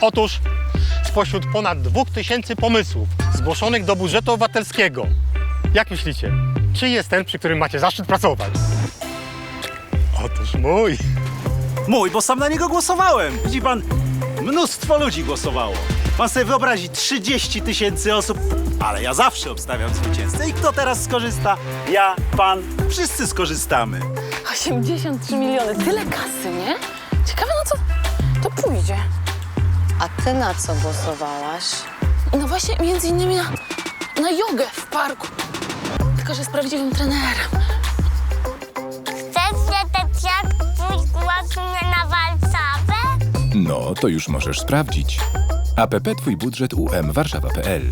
Otóż spośród ponad 2000 pomysłów zgłoszonych do budżetu obywatelskiego, jak myślicie, czy jest ten, przy którym macie zaszczyt pracować? Otóż mój. Mój, bo sam na niego głosowałem. Widzi pan, mnóstwo ludzi głosowało. Pan sobie wyobrazi 30 tysięcy osób, ale ja zawsze obstawiam zwycięzcę. I kto teraz skorzysta? Ja, pan, wszyscy skorzystamy. 83 miliony, tyle kasy, nie? Ciekawe na co to pójdzie. A ty na co głosowałaś? No właśnie, między innymi na, na jogę w parku. Tylko, że z prawdziwym trenerem. Chcesz wiedzieć, jak pójść głosem na Warszawę? No, to już możesz sprawdzić. app Twój budżet UM Warszawa.pl